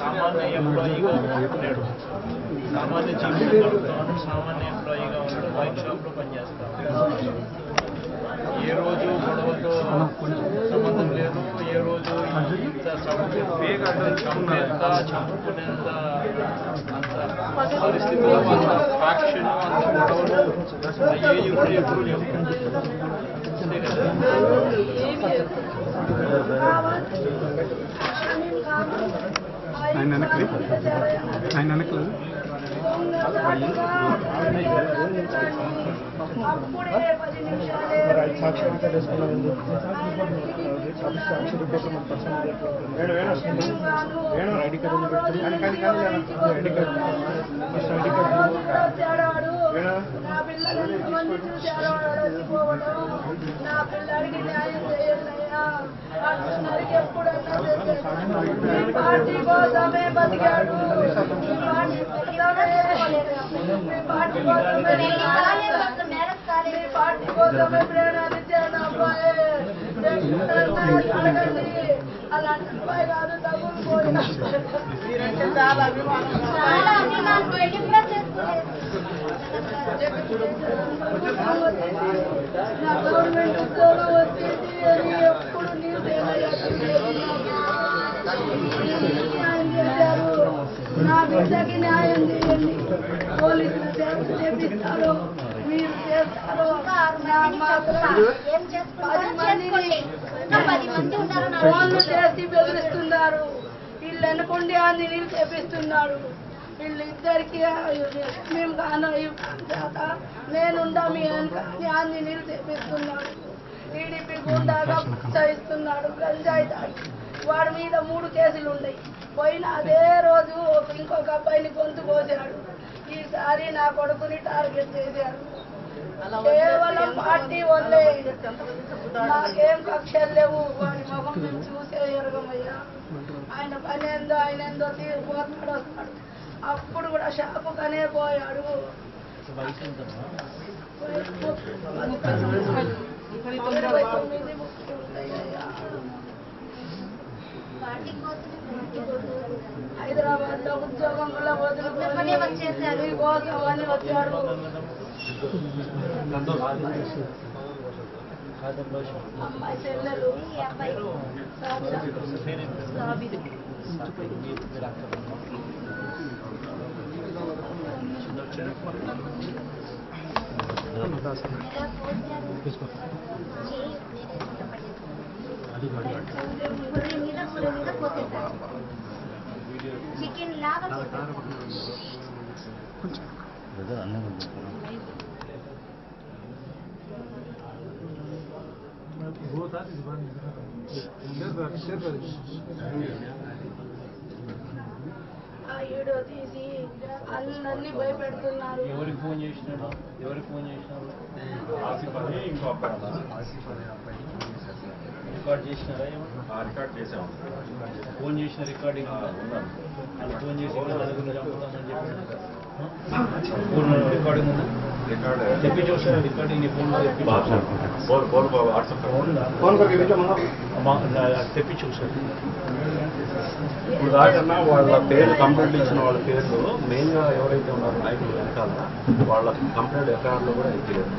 సామాన్య ఎంప్లాయీగా ఉన్నాడు సామాన్య జీవితంలో ఉన్నాడు సామాన్య ఎంప్లాయీగా ఉన్నాడు వైన్ షాప్లో పనిచేస్తాడు ఏ రోజు గొడవతో సంబంధం లేదు ఏ రోజు ఇంత చంపేంత చంపేంత చంపుకునేంత అంత పరిస్థితుల్లో అంత ఫ్యాక్షన్ అంత గొడవలు అయ్యేవి కూడా ఎప్పుడు లేవు వచ్చాడాడు వేణు నా పిల్లడికి న్యాయం ఎప్పుడన్నా చేసేది. ఈ పార్టీ కోసమే బతికాడు ఈ పార్టీ కోసమే మీ పార్టీ కోసమే మీ పార్టీ కోసమే ప్రేరణించాను అబ్బాయి అడగండి అలాంటి అబ్బాయి కాదు తగులుకోడు మీరంటే చాలా అభిమానం చాలా అభిమానం పెళ్ళి కూడా చేసుకోలేదు నా గవర్నమెంట్ ఉద్యోగం వచ్చేసి అని ఎప్పుడు నీ సేవ న్యాయం చేశారు నా బిడ్డకి న్యాయం చేయండి పోలీసులు సేవ చేపిస్తారు మీరు చేస్తారో నా మాత్రం ఫోన్లు చేసి బెదిరిస్తున్నారు వీళ్ళు అనుకోండి ఆ నీళ్ళు చేపిస్తున్నాడు వీళ్ళు ఇద్దరికి మేము కాను చేత మీ అని ఆ నీళ్ళు చేపిస్తున్నాడు టీడీపీ గుండాగా ప్రోత్సహిస్తున్నాడు గంజాయి తాగి వాడి మీద మూడు కేసులు ఉన్నాయి. పోయిన అదే రోజు ఇంకొక అబ్బాయిని గొంతు కోసాడు. ఈసారి నా కొడుకుని టార్గెట్ చేశాడు కేవలం పార్టీ వల్లే నాకేం కక్షలు లేవు. వాడి ముఖం నేను చూసే ఎరగమయ్యా. ఆయన పని ఏందో ఆయన ఏందో తీరిపోతాడు వస్తాడు అప్పుడు కూడా షాపుకనే పోయాడు. హైదరాబాద్లో ఉద్యోగం కూడా వచ్చేసారు. వదులుకొని కోసం అని వచ్చాడు అమ్మాయి చెల్లెలు ఈ అబ్బాయి చికెన్ లాగా చేయి పుర్రి మీద పుర్రి మీద పోసేసారు చికెన్ లాగా పోసేసారు ఆ వీడియో తీసి అందరినీ భయపెడుతున్నారు. ఎవరికి ఫోన్ చేసినాడు? ఎవరికి ఫోన్ చేసినాడు? రికార్డ్ చేసినారా? రికార్డ్ చేసాం. ఫోన్ చేసిన రికార్డింగ్. ఫోన్ చేసి చంపుతామని చెప్పి ఫోన్ రికార్డింగ్ ఉందా? రికార్డ్. చూసారా రికార్డింగ్ నీ ఫోన్లో తెప్పి ఫోన్ ఫోన్ వాట్సాప్. ఫోన్ తెప్పి చూసారు. ఇప్పుడు దాకన్నా వాళ్ళ పేర్లు కంప్లైంట్ ఇచ్చిన వాళ్ళ పేర్లు మెయిన్గా ఎవరైతే ఉన్నారో నాయకులు వెనకాల వాళ్ళ కంప్లైంట్ ఎఫ్ఐఆర్లో కూడా ఎక్కిలేదు